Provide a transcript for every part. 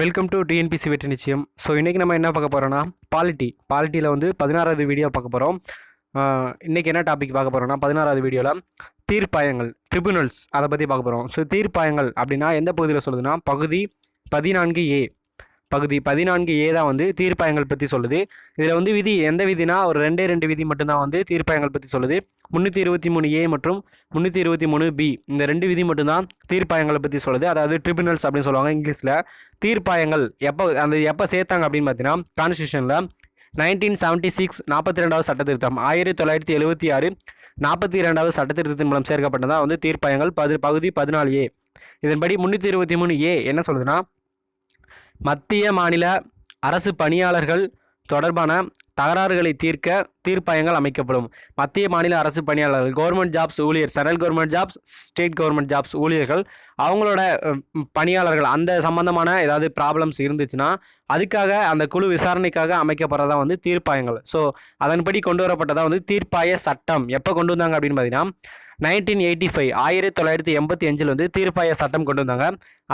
Welcome to TNPSC வெற்றி நிச்சயம். So இன்றைக்கி நம்ம என்ன பார்க்க போகிறோன்னா பாலிட்டி பாலிட்டியில் வந்து பதினாறாவது வீடியோ பார்க்க போகிறோம் இன்றைக்கி என்ன டாபிக் பார்க்க போகிறோம்னா பதினாறாவது வீடியோவில் தீர்ப்பாயங்கள் ட்ரிபுனல்ஸ் அதை பற்றி பார்க்க போகிறோம் ஸோ தீர்ப்பாயங்கள் அப்படின்னா எந்த பகுதியில் சொல்லுதுன்னா பகுதி பதினான்கு ஏ பகுதி பதினான்கு ஏ தான் வந்து தீர்ப்பாயங்கள் பற்றி சொல்லுது. இதில் வந்து விதி எந்த விதினா ஒரு ரெண்டே ரெண்டு விதி மட்டும்தான் வந்து தீர்ப்பாயங்கள் பற்றி சொல்லுது. முந்நூற்றி இருபத்தி மூணு ஏ மற்றும் முந்நூற்றி இருபத்தி மூணு பி இந்த ரெண்டு விதி மட்டும்தான் தீர்ப்பாயங்களை பற்றி சொல்லுது. அதாவது ட்ரிபினல்ஸ் அப்படின்னு சொல்லுவாங்க இங்கிலீஷில். தீர்ப்பாயங்கள் எப்போ அந்த எப்போ சேர்த்தாங்க அப்படின்னு பார்த்தீங்கன்னா கான்ஸ்டியூஷனில் நைன்டீன் செவன்ட்டி சிக்ஸ் நாற்பத்தி ரெண்டாவது சட்டத்திருத்தம் ஆயிரத்தி தொள்ளாயிரத்தி எழுபத்தி ஆறு நாற்பத்தி இரண்டாவது சட்டத்திருத்தத்தின் மூலம் சேர்க்கப்பட்டதான் வந்து தீர்ப்பாயங்கள் பது பகுதி பதினாலு ஏ. இதன்படி முந்நூற்றி இருபத்தி மூணு ஏ என்ன சொல்லுதுன்னா மத்திய மாநில அரசு பணியாளர்கள் தொடர்பான தகராறுகளை தீர்க்க தீர்ப்பாயங்கள் அமைக்கப்படும். மத்திய மாநில அரசு பணியாளர்கள் கவர்மெண்ட் ஜாப்ஸ் ஊழியர் central government jobs state government jobs ஊழியர்கள் அவங்களோட பணியாளர்கள் அந்த சம்பந்தமான ஏதாவது ப்ராப்ளம்ஸ் இருந்துச்சுன்னா அதுக்காக அந்த குழு விசாரணைக்காக அமைக்கப்படுறதா வந்து தீர்ப்பாயங்கள். ஸோ அதன்படி கொண்டு வரப்பட்டதாக வந்து தீர்ப்பாய சட்டம். எப்போ கொண்டு வந்தாங்க அப்படின்னு பார்த்தீங்கன்னா நைன்டீன் எயிட்டி ஃபைவ் ஆயிரத்தி தொள்ளாயிரத்தி எண்பத்தி அஞ்சில் வந்து தீர்ப்பாய சட்டம் கொண்டு வந்தாங்க.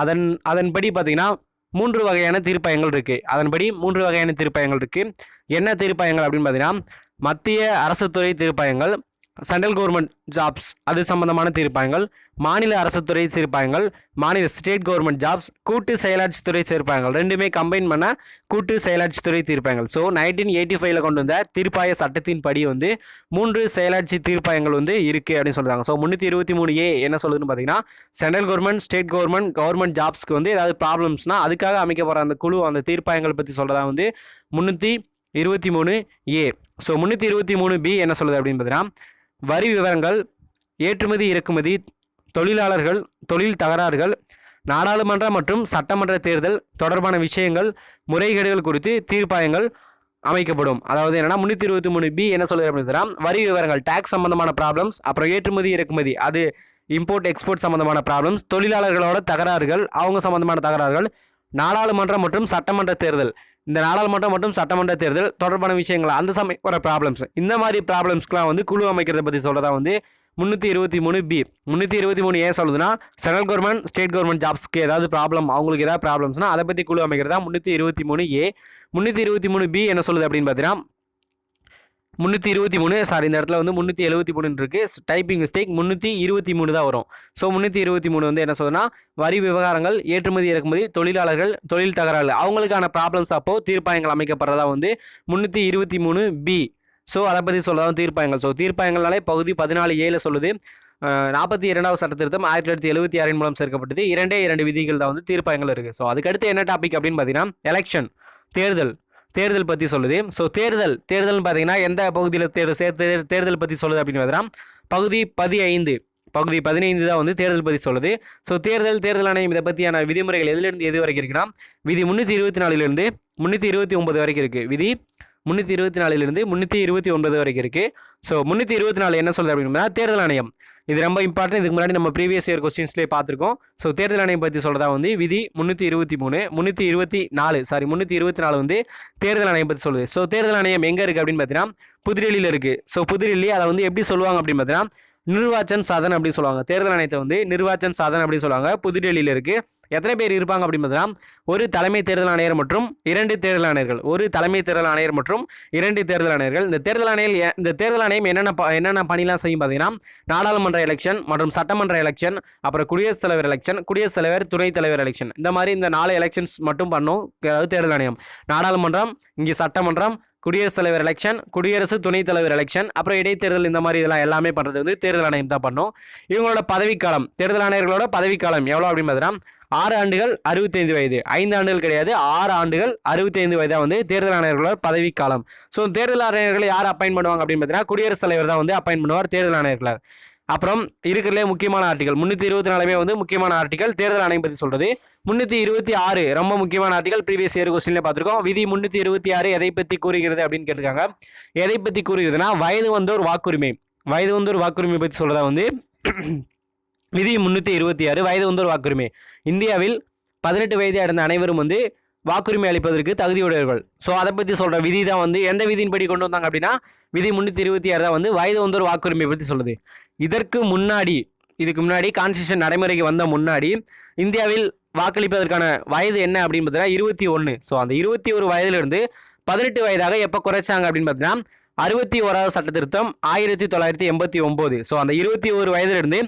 அதன் அதன்படி பார்த்திங்கன்னா மூன்று வகையான தீர்ப்பாயங்கள் இருக்குது அதன்படி மூன்று வகையான தீர்ப்பாயங்கள் இருக்குது என்ன தீர்ப்பாயங்கள் அப்படின்னு பார்த்தீங்கன்னா மத்திய அரசு துறை தீர்ப்பாயங்கள் சென்ட்ரல் கவர்மெண்ட் ஜாப்ஸ் அது சம்பந்தமான தீர்ப்பாயங்கள். மாநில அரசு துறை தீர்ப்பாயங்கள் மாநில ஸ்டேட் கவர்மெண்ட் ஜாப்ஸ் கூட்டு செயலாட்சி துறை தீர்ப்பாயங்கள். ரெண்டுமே கம்பைன் பண்ண கூட்டு செயலாட்சி துறை தீர்ப்பாயங்கள். ஸோ நைன்டீன் எயிட்டி ஃபைவ்ல கொண்டு வந்த தீர்ப்பாய சட்டத்தின் படி வந்து மூன்று செயலாட்சி தீர்ப்பாயங்கள் வந்து இருக்குது அப்படின்னு சொல்கிறாங்க ஸோ முந்நூற்றி இருபத்தி மூணு ஏ என்ன சொல்லுதுன்னு பார்த்தீங்கன்னா central government state government government ஜாப்ஸ்க்கு வந்து ஏதாவது ப்ராப்ளம்ஸ்னா அதுக்காக அமைக்கப்படுற அந்த குழு அந்த தீர்ப்பாயங்கள் பற்றி சொல்கிறதா வந்து முந்நூற்றி இருபத்தி மூணு ஏ. ஸோ முந்நூற்றி இருபத்தி மூணு பி என்ன சொல்லுது அப்படின்னு பார்த்தீங்கன்னா வரி விவரங்கள் ஏற்றுமதி இறக்குமதி தொழிலாளர்கள் தொழில் தகராறுகள் நாடாளுமன்ற மற்றும் சட்டமன்ற தேர்தல் தொடர்பான விஷயங்கள் முறைகேடுகள் குறித்து தீர்ப்பாயங்கள் அமைக்கப்படும். அதாவது என்னன்னா முந்நூற்றி இருபத்தி மூணு பி என்ன சொல்லுது வரி விவரங்கள் டேக்ஸ் சம்பந்தமான ப்ராப்ளம்ஸ் அப்புறம் ஏற்றுமதி இறக்குமதி அது இம்போர்ட் எக்ஸ்போர்ட் சம்பந்தமான ப்ராப்ளம்ஸ் தொழிலாளர்களோட தகராறுகள் அவங்க சம்பந்தமான தகராறுகள் நாடாளுமன்றம் மற்றும் சட்டமன்ற தேர்தல். இந்த நாடாளுமன்றம் மற்றும் சட்டமன்ற தேர்தல் தொடர்பான விஷயங்கள் அந்த சமயம் வர ப்ராப்ளம்ஸ் இந்த மாதிரி ப்ராப்ளம்ஸ்க்குலாம் வந்து குழு அமைக்கிறத பற்றி சொல்கிறதா வந்து முந்நூற்றி இருபத்தி மூணு பி முந்நூற்றி இருபத்தி மூணு ஏன் சொல்லுதுன்னா சென்ட்ரல் கவர்மெண்ட் ஸ்டேட் கவர்மெண்ட் ஜாப்ஸ்க்கு ஏதாவது ப்ராப்ளம் அவங்களுக்கு ஏதாவது ப்ராப்ளம்ஸ்னா அதை பற்றி குழு அமைக்கிறதா முந்நூற்றி இருபத்தி மூணு ஏ முந்நூற்றி இருபத்தி மூணு பி என்ன சொல்லுது அப்படின்னு பார்த்தீங்கன்னா முந்நூற்றி இருபத்தி மூணு. சாரி இந்த இடத்துல வந்து முந்நூற்றி எழுபத்தி மூணு இருக்குது டைப்பிங் மிஸ்டேக் முந்நூற்றி இருபத்தி மூணு தான் வரும். ஸோ முந்நூற்றி இருபத்தி மூணு வந்து என்ன சொல்லுன்னா வரி விவகாரங்கள் ஏற்றுமதி இறக்குமதி தொழிலாளர்கள் தொழில் தகராறு அவங்களுக்கான ப்ராப்ளம்ஸ் அப்போ தீர்ப்பாயங்கள் அமைக்கப்படுறதா வந்து முந்நூற்றி இருபத்தி மூணு பி ஸோ அதை பற்றி சொல்லதான் தீர்ப்பாயங்கள். ஸோ தீர்ப்பாயங்கள்னாலே பகுதி பதினாலு ஏழு சொல்லுது. நாற்பத்தி இரண்டாவது சட்ட திருத்தம் ஆயிரத்தி தொள்ளாயிரத்தி எழுபத்தி ஆறின் மூலம் சேர்க்கப்பட்டது. இரண்டே இரண்டு விதிகள் தான் வந்து தீர்ப்பாயங்கள் இருக்குது ஸோ அதுக்கடுத்து என்ன டாபிக் அப்படின்னு பார்த்தீங்கன்னா எலெக்ஷன் தேர்தல். தேர்தல் பற்றி சொல்லுது. ஸோ தேர்தல் தேர்தல்னு பார்த்தீங்கன்னா எந்த பகுதியில் தேர்தல் தேர்தல் பற்றி சொல்லுது அப்படின்னு பார்த்தீங்கன்னா பகுதி பதினைந்து பகுதி பதினைந்து தான் வந்து தேர்தல் பற்றி சொல்லுது. ஸோ தேர்தல் தேர்தல் ஆணையம் இதை பற்றியான விதிமுறைகள் எதுலேருந்து எது வரைக்கும் இருக்குன்னா விதி முந்நூற்றி இருபத்தி நாலுலேருந்து முந்நூற்றி இருபத்தி ஒன்பது வரைக்கும் இருக்குது விதி முந்நூற்றி இருபத்தி நாலுலேருந்து முந்நூற்றி இருபத்தி ஒன்பது வரைக்கும் இருக்குது ஸோ முந்நூற்றி இருபத்தி நாலு என்ன சொல்கிறது அப்படின்னா தேர்தல் ஆணையம். இது ரொம்ப இம்பார்ட்டன்ட் இதுக்கு முன்னாடி நம்ம ப்ரீவியஸ் இயர் கொஸ்டின்ஸ்லேயே பார்த்துருக்கோம். ஸோ தேர்தல் ஆணையம் பற்றி சொல்கிறதா வந்து விதி முந்நூற்றி இருபத்தி மூணு முந்நூற்றி இருபத்தி நாலு சாரி முந்நூற்றி இருபத்தி நாலு வந்து தேர்தல் ஆணையம் பற்றி சொல்லுது. ஸோ தேர்தல் ஆணையம் எங்கே இருக்குது அப்படின்னு பார்த்தீங்கன்னா புதுடெல்லியில் இருக்குது ஸோ புதுடெல்லி அதை வந்து எப்படி சொல்லுவாங்க அப்படின்னு பார்த்தீங்கன்னா நிர்வாச்சன் சாதன் அப்படின்னு சொல்லுவாங்க. தேர்தல் ஆணையத்தை வந்து நிர்வாச்சன் சாதன் அப்படின்னு சொல்லுவாங்க. புதுடெல்லியில் இருக்குது எத்தனை பேர் இருப்பாங்க அப்படின்னு பார்த்தீங்கன்னா ஒரு தலைமை தேர்தல் ஆணையர் மற்றும் இரண்டு தேர்தல் ஆணையர்கள். ஒரு தலைமை தேர்தல் ஆணையர் மற்றும் இரண்டு தேர்தல் ஆணையர்கள். இந்த தேர்தல் ஆணையம் இந்த தேர்தல் ஆணையம் என்னென்ன ப- என்னென்ன பணிலாம் செய்யும் பார்த்தீங்கன்னா நாடாளுமன்ற எலெக்ஷன் மற்றும் சட்டமன்ற எலெக்ஷன் அப்புறம் குடியரசுத் தலைவர் எலெக்ஷன் குடியரசுத் தலைவர் துணைத் தலைவர் எலெக்ஷன் இந்த மாதிரி இந்த நாலு எலெக்ஷன்ஸ் மட்டும் பண்ணும் அதாவது தேர்தல் ஆணையம். நாடாளுமன்றம் இங்கே சட்டமன்றம் குடியரசுத் தலைவர் எலெக்ஷன் குடியரசு துணைத் தலைவர் எலெக்ஷன் அப்புறம் இடைத்தேர்தல் இந்த மாதிரி இதெல்லாம் எல்லாமே பண்ணுறது வந்து தேர்தல் ஆணையம் தான் பண்ணும். இவங்களோட பதவிக்காலம் தேர்தல் ஆணையர்களோட பதவிக்காலம் எவ்வளோ அப்படின்னு பார்த்தீங்கன்னா ஆறு ஆண்டுகள் அறுபத்தைந்து வயது. ஐந்து ஆண்டுகள் கிடையாது ஆறு ஆண்டுகள் அறுபத்தைந்து வயதாக வந்து தேர்தல் ஆணையர்களோட பதவிக்காலம். ஸோ தேர்தல் ஆணையர்களை யார் அப்பாயின் பண்ணுவாங்க அப்படின்னு பார்த்தீங்கன்னா குடியரசுத் தலைவர் தான் வந்து அப்பாயின் பண்ணுவார் தேர்தல் ஆணையர்களை அப்புறம் இருக்கிறதுலே முக்கியமான ஆர்டிகல் முந்நூற்றி இருபத்தி நாலுமே வந்து முக்கியமான ஆர்டிகல் தேர்தல் ஆணையம் பற்றி சொல்கிறது முந்நூற்றி இருபத்தி ஆறு ரொம்ப முக்கியமான ஆர்டிகல் ப்ரீவியஸ் இயர் கொஸ்டின்ல பார்த்துருக்கோம். விதி முந்நூற்றி இருபத்தி ஆறு எதை பற்றி கூறுகிறது அப்படின்னு கேட்டிருக்காங்க. எதை பற்றி கூறுகிறதுனா வயது வந்தோர் வாக்குரிமை. வயது வந்தோர் வாக்குரிமை பற்றி சொல்கிறதா வந்து விதி முந்நூற்றி இருபத்தி ஆறு வயது வந்தோர் வாக்குரிமை. இந்தியாவில் பதினெட்டு வயதை அடைந்த அனைவரும் வந்து வாக்குரிமை அளிப்பதற்கு தகுதியுடையவர்கள். ஸோ அதை பற்றி சொல்கிற விதி தான் வந்து எந்த விதியின்படி கொண்டு வந்தாங்க அப்படின்னா விதி முந்நூற்றி இருபத்தி ஆறு தான் வந்து வயது வந்தோர் வாக்குரிமை பற்றி சொல்லுது. இதற்கு முன்னாடி இதுக்கு முன்னாடி கான்ஸ்டியூஷன் நடைமுறைக்கு வந்த முன்னாடி இந்தியாவில் வாக்களிப்பதற்கான வயது என்ன அப்படின்னு பார்த்தீங்கன்னா இருபத்தி ஒன்று ஸோ அந்த இருபத்தி ஒரு வயதிலிருந்து பதினெட்டு வயதாக எப்போ குறைச்சாங்க அப்படின்னு பார்த்தீங்கன்னா அறுபத்தி ஓராவது சட்ட திருத்தம் ஆயிரத்தி தொள்ளாயிரத்தி எண்பத்தி ஒம்பது. ஸோ அந்த இருபத்தி ஒரு வயதிலிருந்து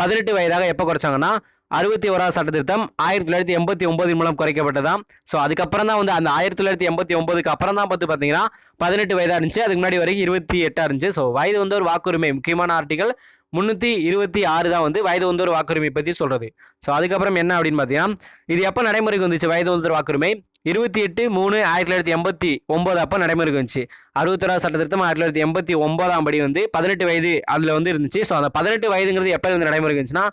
பதினெட்டு வயதாக எப்போ குறைச்சாங்கன்னா அறுபத்தி ஓராவது சட்ட திருத்தம் ஆயிரத்தி தொள்ளாயிரத்தி எண்பத்தி ஒன்பது மூலம் குறைக்கப்பட்டதான் ஸோ அதுக்கப்புறம் தான் வந்து அந்த ஆயிரத்தி தொள்ளாயிரத்தி எண்பத்தி ஒன்பதுக்கு அப்புறம் தான் பார்த்து பார்த்தீங்கன்னா பதினெட்டு வயதாக இருந்துச்சு. அதுக்கு முன்னாடி வரைக்கும் இருபத்தி எட்டாக இருந்துச்சு. ஸோ வயது வந்து ஒரு வாக்குரிமை முக்கியமான ஆர்டிகல் முந்நூற்றி இருபத்தி ஆறு தான் வந்து வயது வந்தோர் வாக்குரிமை பற்றி சொல்கிறது ஸோ அதுக்கப்புறம் என்ன அப்படின்னு பார்த்தீங்கன்னா இது எப்போ நடைமுறைக்கு வந்துச்சு வயது வந்தோர் வாக்குரிமை? இருபத்தி எட்டு மூணு ஆயிரத்தி தொள்ளாயிரத்தி எண்பத்தி ஒம்பது அப்போ நடைமுறைக்கு வந்துச்சு. அறுபத்தொராவது சட்ட திருத்தம் ஆயிரத்தி தொள்ளாயிரத்தி எண்பத்தி ஒன்பதாம் படி வந்து பதினெட்டு வயது அதில் வந்து இருந்துச்சு. ஸோ அந்த பதினெட்டு வயதுங்கிறது எப்போ இருந்து நடைமுறைக்கு வந்துச்சுன்னா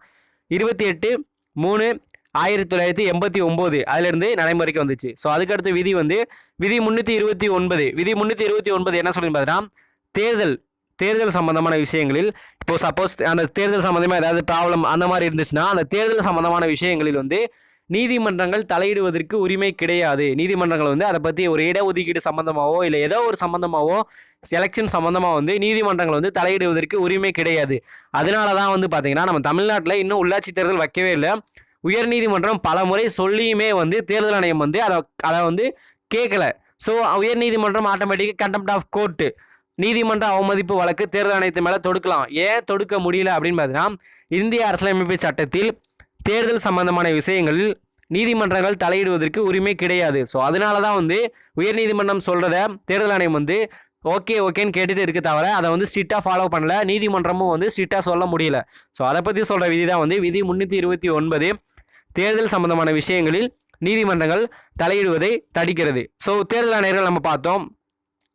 இருபத்தி எட்டு மூணு ஆயிரத்தி தொள்ளாயிரத்தி எண்பத்தி ஒம்பது அதுலேருந்து நடைமுறைக்கு வந்துச்சு. ஸோ அதுக்கடுத்து விதி வந்து விதி முந்நூற்றி இருபத்தி ஒன்பது விதி முந்நூற்றி இருபத்தி ஒன்பது என்ன சொல்லி பார்த்தீங்கன்னா தேர்தல் தேர்தல் சம்பந்தமான விஷயங்களில் இப்போ சப்போஸ் அந்த தேர்தல் சம்பந்தமாக ஏதாவது ப்ராப்ளம் அந்த மாதிரி இருந்துச்சுன்னா அந்த தேர்தல் சம்பந்தமான விஷயங்களில் வந்து நீதிமன்றங்கள் தலையிடுவதற்கு உரிமை கிடையாது. நீதிமன்றங்கள் வந்து அதை பற்றி ஒரு இடஒதுக்கீடு சம்மந்தமாகவோ இல்லை ஏதோ ஒரு சம்மந்தமாகவோ எலெக்ஷன் சம்மந்தமாக வந்து நீதிமன்றங்கள் வந்து தலையிடுவதற்கு உரிமை கிடையாது. அதனால தான் வந்து பார்த்திங்கன்னா நம்ம தமிழ்நாட்டில் இன்னும் உள்ளாட்சி தேர்தல் வைக்கவே இல்லை. உயர்நீதிமன்றம் பல முறை சொல்லியுமே வந்து தேர்தல் ஆணையம் வந்து அதை அதை வந்து கேட்கல ஸோ உயர்நீதிமன்றம் ஆட்டோமேட்டிக்காக கண்டெம்ட் ஆஃப் கோர்ட்டு நீதிமன்ற அவமதிப்பு வழக்கு தேர்தல் ஆணையத்தின் மேலே தொடுக்கலாம். ஏன் தொடுக்க முடியல அப்படின்னு பார்த்தீங்கன்னா இந்திய அரசியலமைப்பு சட்டத்தில் தேர்தல் சம்பந்தமான விஷயங்களில் நீதிமன்றங்கள் தலையிடுவதற்கு உரிமை கிடையாது. ஸோ அதனால தான் வந்து உயர்நீதிமன்றம் சொல்கிறத தேர்தல் ஆணையம் வந்து ஓகே ஓகேன்னு கேட்டுட்டு இருக்க தவிர அதை வந்து ஸ்ட்ரிக்டாக ஃபாலோ பண்ணல. நீதிமன்றமும் வந்து ஸ்ட்ரிக்டாக சொல்ல முடியல. ஸோ அதை பற்றி சொல்கிற விதி தான் வந்து விதி முந்நூற்றி இருபத்தி ஒன்பது. தேர்தல் சம்பந்தமான விஷயங்களில் நீதிமன்றங்கள் தலையிடுவதை தடுக்கிறது. ஸோ தேர்தல் ஆணையர்கள் நம்ம பார்த்தோம்.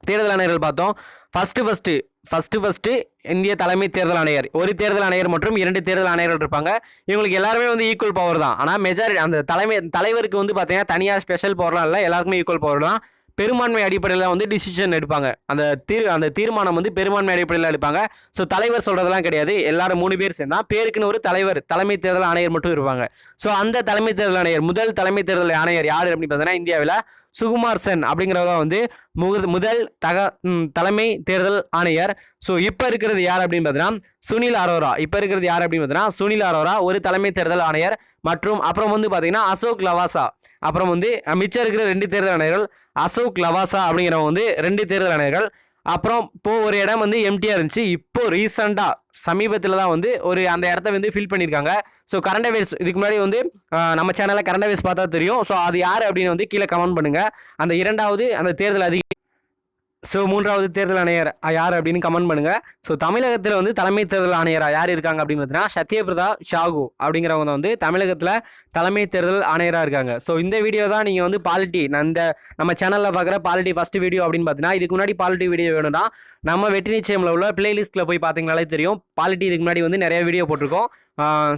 தேர்தல் ஆணையர்கள் பார்த்தோம். ஃபஸ்ட்டு ஃபஸ்ட்டு ஃபஸ்ட்டு ஃபஸ்ட்டு இந்திய தலைமை தேர்தல் ஆணையர். ஒரு தேர்தல் ஆணையர் மற்றும் இரண்டு தேர்தல் ஆணையர்கள் இருப்பாங்க. இவங்களுக்கு எல்லாருமே வந்து ஈக்குவல் பவர் தான். ஆனால் மெஜாரிட்டி அந்த தலைமை தலைவருக்கு வந்து பார்த்தீங்கன்னா தனியாக ஸ்பெஷல் பவர்லாம் இல்லை. எல்லாருக்குமே ஈக்குவல் பவர் தான். பெரும்பான்மை அடிப்படையில் வந்து டிசிஷன் எடுப்பாங்க. அந்த தீர் அந்த தீர்மானம் வந்து பெரும்பான்மை அடிப்படையில் எடுப்பாங்க. ஸோ தலைவர் சொல்கிறதெல்லாம் கிடையாது. எல்லாரும் மூணு பேர் சேர்ந்தா பேருக்குன்னு ஒரு தலைவர் தலைமை தேர்தல் ஆணையர் மட்டும் இருப்பாங்க. ஸோ அந்த தலைமை தேர்தல் ஆணையர் முதல் தலைமை தேர்தல் ஆணையர் யார் அப்படின்னு பார்த்தீங்கன்னா இந்தியாவில் சுகுமார் சென் அப்படிங்கிறத வந்து முக முதல் தக தலைமை தேர்தல் ஆணையர். ஸோ இப்போ இருக்கிறது யார் அப்படின்னு பார்த்தீங்கன்னா சுனில் அரோரா. இப்போ இருக்கிறது யார் அப்படின்னு பார்த்தீங்கன்னா சுனில் அரோரா ஒரு தலைமை தேர்தல் ஆணையர் மற்றும் அப்புறம் வந்து பார்த்தீங்கன்னா அசோக் லவாசா. அப்புறம் வந்து மிச்சம் இருக்கிற ரெண்டு தேர்தல் ஆணையர்கள் அசோக் லவாசா அப்படிங்கிறவங்க வந்து ரெண்டு தேர்தல் ஆணையர்கள். அப்புறம் இப்போது ஒரு இடம் வந்து எம்டியாக இருந்துச்சு. இப்போது ரீசெண்டாக சமீபத்தில் தான் வந்து ஒரு அந்த இடத்த வந்து ஃபில் பண்ணியிருக்காங்க. ஸோ கரண்ட் அஃபேர்ஸ் இதுக்கு முன்னாடி வந்து நம்ம சேனலில் கரண்ட் அஃபேர்ஸ் பார்த்தா தெரியும். ஸோ அது யார் அப்படின்னு வந்து கீழே கமெண்ட் பண்ணுங்கள் அந்த இரண்டாவது அந்த தேர்தல் அதிக ஸோ மூன்றாவது தேர்தல் ஆணையர் யார் அப்படின்னு கமெண்ட் பண்ணுங்கள் ஸோ தமிழகத்தில் வந்து தலைமை தேர்தல் ஆணையராக யார் இருக்காங்க அப்படின்னு பார்த்தீங்கன்னா சத்யபிரதா ஷாகு அப்படிங்கிறவங்க வந்து தமிழகத்தில் தலைமை தேர்தல் ஆணையராக இருக்காங்க. ஸோ இந்த வீடியோ தான் நீங்கள் வந்து பாலிட்டி நான் இந்த நம்ம சேனலில் பார்க்குற பாலிட்டி ஃபஸ்ட் வீடியோ அப்படின்னு பார்த்தீங்கன்னா இதுக்கு முன்னாடி பாலிட்டி வீடியோ வேணும்னா நம்ம வெற்றி நிச்சயமில் உள்ள பிளேலிஸ்ட்டில் போய் பார்த்தீங்கனாலே தெரியும். பாலிட்டி இதுக்கு முன்னாடி வந்து நிறைய வீடியோ போட்டிருக்கோம்.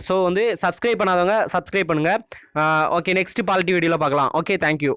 ஸோ வந்து சப்ஸ்கிரைப் பண்ணாதவங்க சப்ஸ்கிரைப் பண்ணுங்கள் ஓகே நெக்ஸ்ட் பாலிட்டி வீடியோவில் பார்க்கலாம். Okay thank you